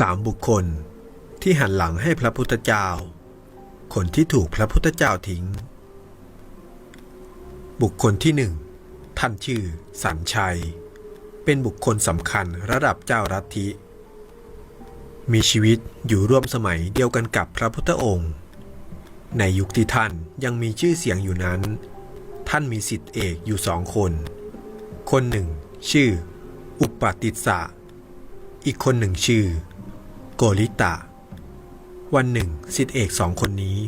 สามบุคคลที่หันหลังให้พระพุทธเจ้า คนที่ถูกพระพุทธเจ้าทิ้ง บุคคลที่หนึ่งท่านชื่อ สันชัย เป็นบุคคลสำคัญระดับเจ้ารัฐิมีชีวิตอยู่ร่วมสมัยเดียวกันกับพระพุทธองค์ ในยุคที่ท่านยังมีชื่อเสียงอยู่นั้น ท่านมีสิทธิเอกอยู่สองคน คนหนึ่ง ชื่อ อุปปติสสะ อีกคนหนึ่งชื่อ โกริตะ วันหนึ่งสิทธิเอกสองคนนี้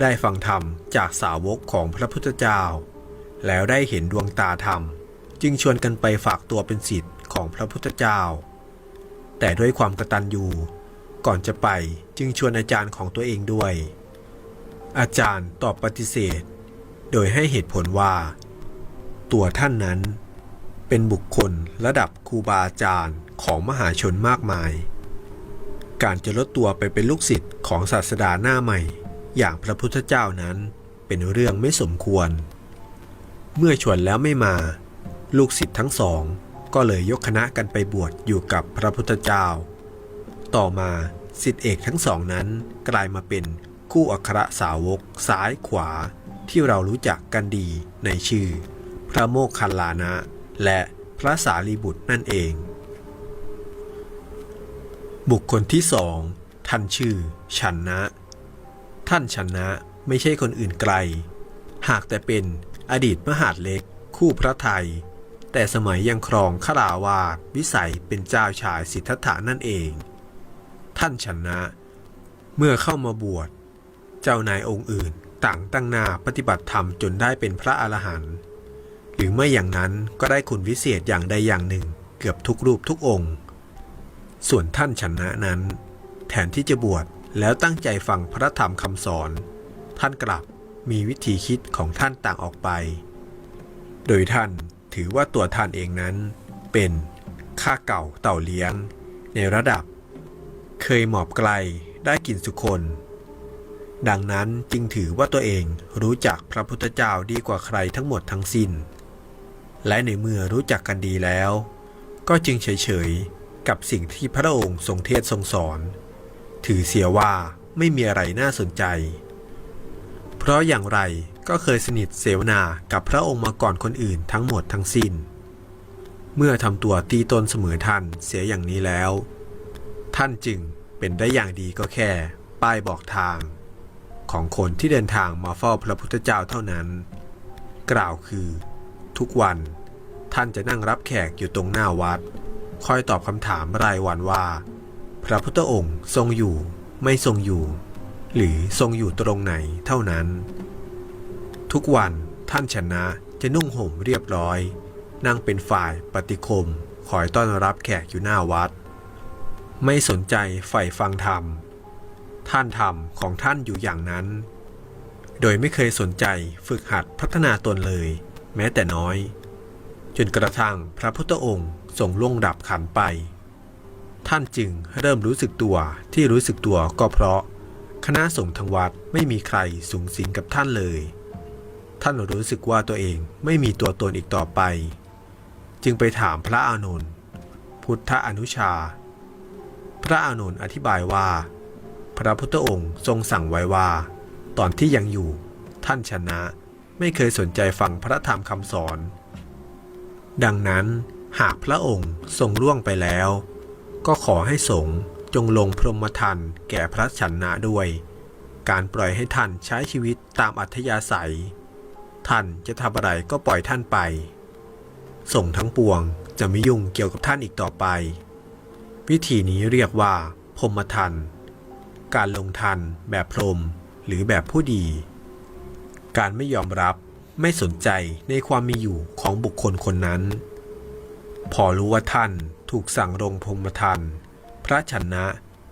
ได้ฟังธรรมจากสาวกของพระพุทธเจ้า แล้วได้เห็นดวงตาธรรม จึงชวนกันไปฝากตัวเป็นศิษย์ของพระพุทธเจ้า แต่ด้วยความกระตัญญูก่อนจะไปจึงชวนอาจารย์ของตัวเองด้วย อาจารย์ตอบปฏิเสธ โดยให้เหตุผลว่า ตัวท่านนั้น เป็นบุคคลระดับครูบาอาจารย์ของมหาชนมากมาย การจะลดตัวไปเป็นลูกศิษย์ของศาสดาหน้าใหม่ อย่างพระพุทธเจ้านั้นเป็นเรื่องไม่สมควร เมื่อชวนแล้วไม่มา ลูกศิษย์ทั้งสองก็เลยยกคณะกันไปบวชอยู่กับพระพุทธเจ้า ต่อมาศิษย์เอกทั้งสองนั้นกลายมาเป็นคู่อัครสาวกซ้ายขวาที่เรารู้จักกันดีในชื่อ พระโมคคัลลานะ และพระสารีบุตรนั่นเอง บุคคลที่สองท่านชื่อชันนะ ท่านชันนะไม่ใช่คนอื่นไกล หากแต่เป็นอดีตมหาดเล็กคู่พระไทย แต่สมัยยังครองขลาวาสวิสัยเป็นเจ้าชายสิทธัตถานั่นเอง ท่านชนะ เมื่อเข้ามาบวช เจ้านายองค์อื่นต่างตั้งหน้าปฏิบัติธรรมจนได้เป็นพระอรหันต์หรือไม่อย่างนั้นก็ได้คุณวิเศษอย่างใดอย่างหนึ่งเกือบทุกรูปทุกองค์ ส่วนท่านชนะนั้น แทนที่จะบวชแล้วตั้งใจฟังพระธรรมคำสอน ท่านกลับมีวิธีคิดของท่านต่างออกไป โดยท่านถือว่าตัวท่านเองนั้น เป็นข้าเก่าเต่าเลี้ยง ในระดับ เคยหมอบไกลได้กลิ่นสุคน ดังนั้นจึงถือว่าตัวเองรู้จักพระพุทธเจ้าดีกว่าใครทั้งหมดทั้งสิ้น และในเมื่อรู้จักกันดีแล้ว ก็จึงเฉยๆ กับสิ่งที่พระองค์ทรงเทศทรงสอน ถือเสียว่าไม่มีอะไรน่าสนใจ เพราะอย่างไรก็เคยสนิทเสวนากับพระองค์มาก่อนคนอื่นทั้งหมดทั้งสิ้น เมื่อทำตัวตีตนเสมอท่านเสียอย่างนี้แล้ว ท่านจึงเป็นได้อย่างดีก็แค่ ป้ายบอกทาง ของคนที่เดินทางมาเฝ้าพระพุทธเจ้าเท่านั้น กล่าวคือ ทุกวันท่านจะนั่งรับแขกอยู่ตรงหน้าวัด คอยตอบคำถามรายวันว่า พระพุทธองค์ทรงอยู่ไม่ทรงอยู่ หรือทรงอยู่ตรงไหนเท่านั้น ทุกวันท่านชนะจะนุ่งห่มเรียบร้อย นั่งเป็นฝ่ายปฏิคมคอยต้อนรับแขกอยู่หน้าวัด ไม่สนใจใฝ่ฟังธรรม ท่านทำของท่านอยู่อย่างนั้น โดยไม่เคยสนใจฝึกหัดพัฒนาตนเลย แม้แต่น้อย จนกระทั่งพระพุทธองค์ ทรงล่วงดับขันไป ท่านจึงเริ่มรู้สึกตัวที่รู้สึกตัวก็เพราะ คณะสงฆ์ทางวัดไม่มีใครสูงสิงกับท่านเลย ท่านรู้สึกว่าตัวเองไม่มีตัวตนอีกต่อไป จึงไปถามพระอานนท์พุทธอนุชา พระอานนท์อธิบายว่า พระพุทธองค์ทรงสั่งไว้ว่า ตอนที่ยังอยู่ ท่านชนะไม่เคยสนใจฟังพระธรรมคำสอน ดังนั้น หากพระองค์ทรงล่วงไปแล้ว ก็ขอให้สงฆ์จงลงพรหมทันแก่พระชนะด้วย การปล่อยให้ท่านใช้ชีวิตตามอัธยาศัย ท่านจะทำอะไรก็ปล่อยท่านไป ส่งฆ์ทั้งปวงจะไม่ยุ่งเกี่ยวกับท่านอีกต่อไป วิธีนี้เรียกว่าพรหมทัน การลงทันแบบพรหมหรือแบบผู้ดี การไม่ยอมรับไม่สนใจในความมีอยู่ของบุคคลคนนั้น พอรู้ว่าท่านถูกสั่งลงพรมทัน พระชนะ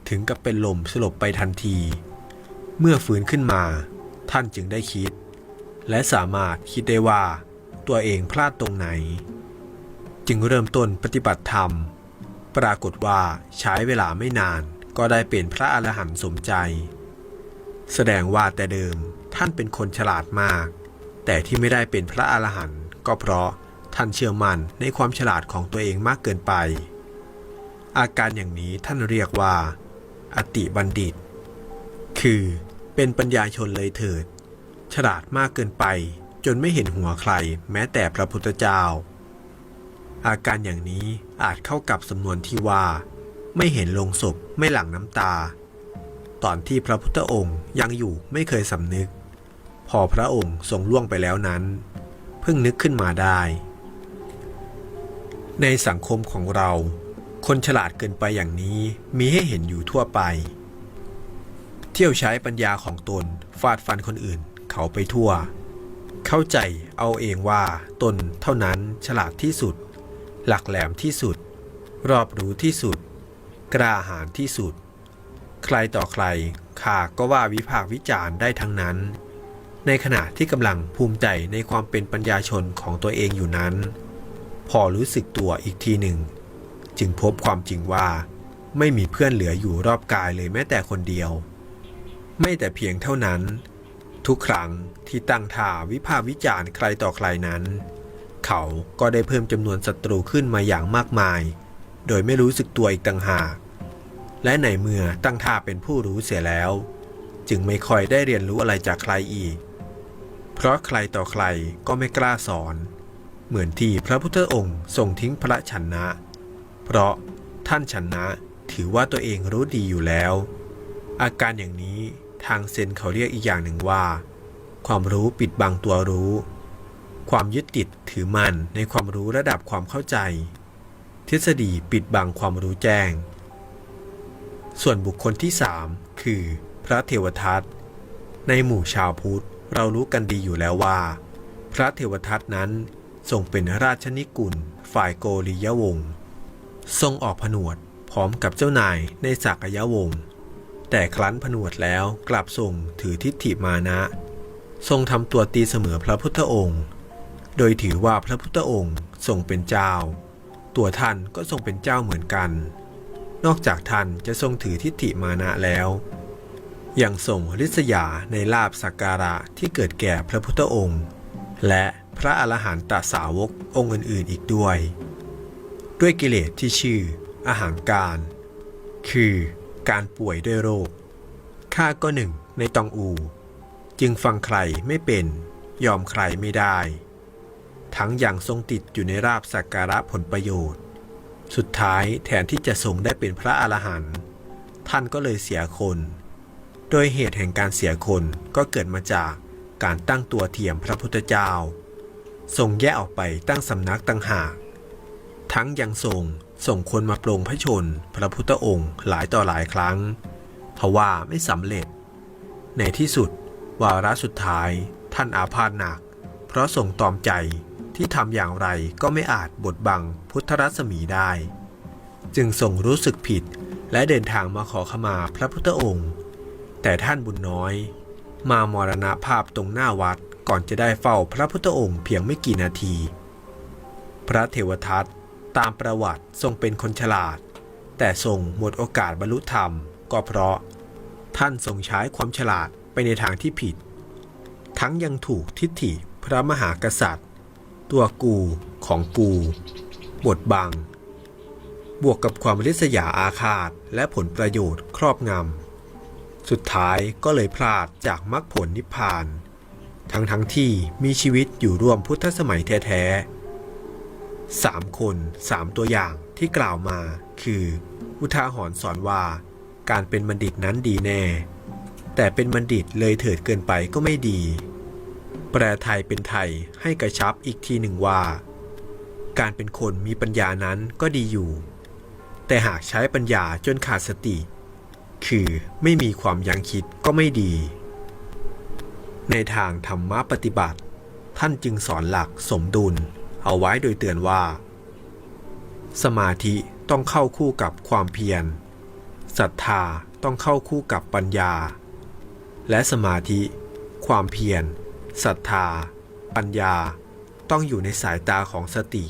ถึงกับเป็นลมสลบไปทันที เมื่อฟื้นขึ้นมา ท่านจึงได้คิด และสามารถคิดได้ว่าตัวเองพลาดตรงไหน จึงเริ่มต้นปฏิบัติธรรม ปรากฏว่าใช้เวลาไม่นานก็ได้เป็นพระอรหันต์สมใจ แสดงว่าแต่เดิมท่านเป็นคนฉลาดมาก แต่ที่ไม่ได้เป็นพระอรหันต์ก็เพราะ ท่านเชื่อมั่นในความฉลาดของตัวเองมากเกินไป อาการอย่างนี้ท่านเรียกว่า อติบัณฑิต คือเป็นปัญญาชนเลยเถิด ฉลาดมากเกินไป จนไม่เห็นหัวใคร แม้แต่พระพุทธเจ้า อาการอย่างนี้อาจเข้ากับสำนวนที่ว่า ไม่เห็นลงศพไม่หลั่งน้ำตา ตอนที่พระพุทธองค์ยังอยู่ไม่เคยสำนึก พอพระองค์ทรงล่วงไปแล้วนั้น เพิ่งนึกขึ้นมาได้ ในสังคมของเรา คนฉลาดเกินไปอย่างนี้มีให้เห็นอยู่ทั่วไป เที่ยวใช้ปัญญาของตนฟาดฟันคนอื่นเขาไปทั่ว เข้าใจเอาเองว่าตนเท่านั้นฉลาดที่สุด หลักแหลมที่สุด รอบรู้ที่สุด กล้าหาญที่สุด ใครต่อใครข้าก็ว่าวิพากวิจารณ์ได้ทั้งนั้น ในขณะที่กำลังภูมิใจในความเป็นปัญญาชนของตัวเองอยู่นั้น พอรู้สึกตัวอีกทีหนึ่ง จึงพบความจริงว่า ไม่มีเพื่อนเหลืออยู่รอบกายเลยแม้แต่คนเดียว ไม่แต่เพียงเท่านั้น ทุกครั้งที่ตั้งท่าวิพากษ์วิจารณ์ใครต่อใครนั้น เขาก็ได้เพิ่มจำนวนศัตรูขึ้นมาอย่างมากมาย โดยไม่รู้สึกตัวอีกต่างหาก และในเมื่อตั้งท่าเป็นผู้รู้เสียแล้ว จึงไม่ค่อยได้เรียนรู้อะไรจากใครอีก เพราะใครต่อใครก็ไม่กล้าสอน เหมือนที่พระพุทธองค์ทรงทิ้งพระชนนะ เพราะท่านชนะถือว่าตัวเองรู้ดีอยู่แล้ว อาการอย่างนี้ทางเซนเขาเรียกอีกอย่างหนึ่งว่า ความรู้ปิดบังตัวรู้ ความยึดติดถือมั่นในความรู้ระดับความเข้าใจ ทฤษฎีปิดบังความรู้แจ้ง ส่วนบุคคลที่สามคือ พระเทวทัตในหมู่ชาวพุทธเรารู้กันดีอยู่แล้วว่า พระเทวทัตนั้น ทรงเป็นราชนิกุลฝ่ายโกริยวงศ์ทรงออกผนวดพร้อมกับเจ้านายในสักยวงศ์แต่ครั้นผนวดแล้วกลับทรงถือทิฏฐิมานะ ทรงทำตัวตีเสมอพระพุทธองค์ โดยถือว่าพระพุทธองค์ทรงเป็นเจ้า ตัวท่านก็ทรงเป็นเจ้าเหมือนกัน นอกจากท่านจะทรงถือทิฏฐิมานะแล้วยังทรงริษยาในลาบสักการะที่เกิดแก่พระพุทธองค์ และ พระอรหันตสาวกองค์อื่นๆอีกด้วย ด้วยกิเลสที่ชื่ออาหารการ คือการป่วยด้วยโรค ข้าก็หนึ่งในตองอู จึงฟังใครไม่เป็นยอมใครไม่ได้ ทั้งอย่างทรงติดอยู่ในราบสักการะผลประโยชน์ สุดท้ายแทนที่จะทรงได้เป็นพระอรหันต์ท่านก็เลยเสียคน โดยเหตุแห่งการเสียคนก็เกิดมาจากการตั้งตัวเทียมพระพุทธเจ้า ทรงแยกออกไปตั้งสำนักต่างหาก ทั้งยังทรงส่งคนมาปรงพระชน พระพุทธองค์หลายต่อหลายครั้ง ทว่าไม่สำเร็จ ในที่สุด วาระสุดท้ายท่านอาพาธหนัก เพราะทรงตอมใจที่ทำอย่างไรก็ไม่อาจบดบังพุทธรัศมีได้ จึงทรงรู้สึกผิดและเดินทางมาขอขมาพระพุทธองค์ แต่ท่านบุญน้อย มามรณภาพตรงหน้าวัด ก่อนจะได้เฝ้าพระพุทธองค์เพียงไม่กี่นาที พระเทวทัตตามประวัติทรงเป็นคนฉลาด แต่ทรงหมดโอกาสบรรลุธรรม ก็เพราะ ท่านทรงใช้ความฉลาดไปในทางที่ผิด ทั้งยังถูกทิฏฐิพระมหากษัตริย์ ตัวกูของกูบทบัง บวกกับความริษยาอาฆาตและผลประโยชน์ครอบงำสุดท้ายก็เลยพลาดจากมรรคผลนิพพาน ทั้งทั้งที่มีชีวิตอยู่ร่วมพุทธสมัยแท้ๆสามคนสามตัวอย่างที่กล่าวมาคือ อุทาหรณ์สอนว่า การเป็นบัณฑิตนั้นดีแน่ แต่เป็นบัณฑิตเลยเถิดเกินไปก็ไม่ดี แปลไทยเป็นไทยให้กระชับอีกทีหนึ่งว่า การเป็นคนมีปัญญานั้นก็ดีอยู่ แต่หากใช้ปัญญาจนขาดสติ คือไม่มีความยั้งคิดก็ไม่ดี ในทางธรรมปฏิบัติ ท่านจึงสอนหลักสมดุล เอาไว้โดยเตือนว่า สมาธิต้องเข้าคู่กับความเพียรศรัทธาต้องเข้าคู่กับปัญญา และสมาธิ ความเพียรศรัทธา ปัญญา ต้องอยู่ในสายตาของสติ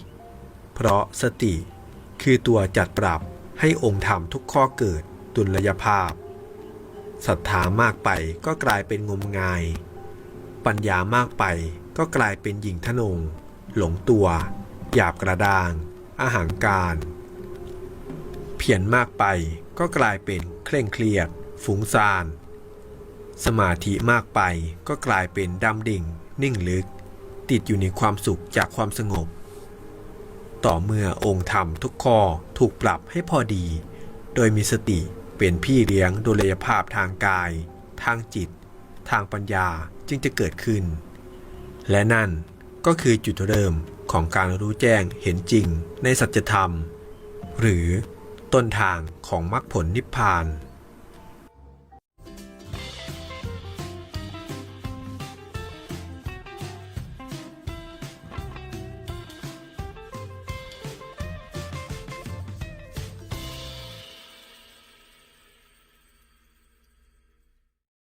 เพราะสติคือตัวจัดปรับให้องค์ธรรมทุกข้อเกิดดุลยภาพศรัทธามากไปก็กลายเป็นงมงาย ปัญญามากไปก็กลายเป็นหญิงทนง หลงตัว หยาบกระด้าง อาหารการ เพียรมากไปก็กลายเป็นเคร่งเครียด ฟุ้งซ่าน สมาธิมากไปก็กลายเป็นดำดิ่ง นิ่งลึก ติดอยู่ในความสุขจากความสงบ ต่อเมื่อองค์ธรรมทุกข้อถูกปรับให้พอดี โดยมีสติเป็นพี่เลี้ยงดุลยภาพทางกาย ทางจิต ทางปัญญาจึงจะเกิดขึ้น และนั่นก็คือจุดเริ่มของการรู้แจ้งเห็นจริงในสัจธรรม หรือต้นทางของมรรคผลนิพพาน